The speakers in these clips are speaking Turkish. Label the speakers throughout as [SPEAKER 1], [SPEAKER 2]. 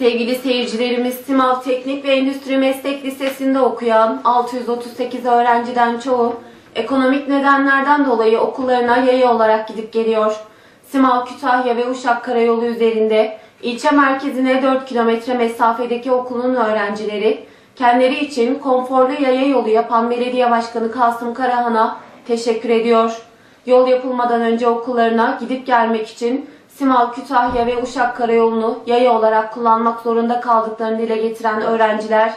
[SPEAKER 1] Sevgili seyircilerimiz Simav Teknik ve Endüstri Meslek Lisesi'nde okuyan 638 öğrenciden çoğu ekonomik nedenlerden dolayı okullarına yaya olarak gidip geliyor. Simav Kütahya ve Uşak Karayolu üzerinde ilçe merkezine 4 kilometre mesafedeki okulun öğrencileri kendileri için konforlu yaya yolu yapan Belediye Başkanı Kasım Karahan'a teşekkür ediyor. Yol yapılmadan önce okullarına gidip gelmek için Simav, Kütahya ve Uşak Karayolu'nu yaya olarak kullanmak zorunda kaldıklarını dile getiren öğrenciler,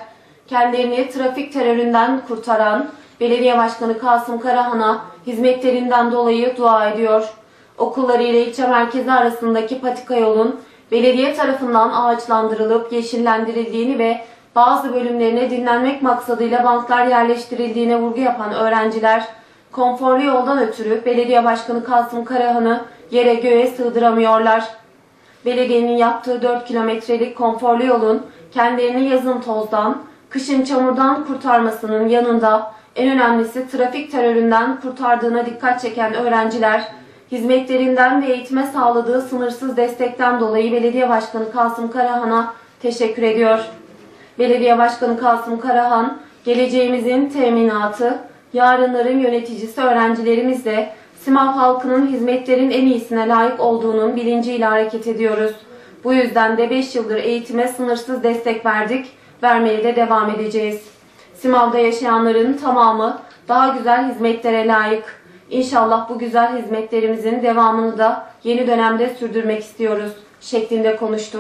[SPEAKER 1] kendilerini trafik teröründen kurtaran Belediye Başkanı Kasım Karahan'a hizmetlerinden dolayı dua ediyor. Okulları ile ilçe merkezi arasındaki patika yolun belediye tarafından ağaçlandırılıp yeşillendirildiğini ve bazı bölümlerine dinlenmek maksadıyla banklar yerleştirildiğine vurgu yapan öğrenciler, konforlu yoldan ötürü Belediye Başkanı Kasım Karahan'ı yere göğe sığdıramıyorlar. Belediyenin yaptığı 4 kilometrelik konforlu yolun kendilerini yazın tozdan, kışın çamurdan kurtarmasının yanında en önemlisi trafik teröründen kurtardığına dikkat çeken öğrenciler, hizmetlerinden ve eğitime sağladığı sınırsız destekten dolayı Belediye Başkanı Kasım Karahan'a teşekkür ediyor. Belediye Başkanı Kasım Karahan, geleceğimizin teminatı, yarınların yöneticisi öğrencilerimizle Simav halkının hizmetlerin en iyisine layık olduğunun bilinciyle hareket ediyoruz. Bu yüzden de 5 yıldır eğitime sınırsız destek verdik, vermeye de devam edeceğiz. Simav'da yaşayanların tamamı daha güzel hizmetlere layık. İnşallah bu güzel hizmetlerimizin devamını da yeni dönemde sürdürmek istiyoruz şeklinde konuştu.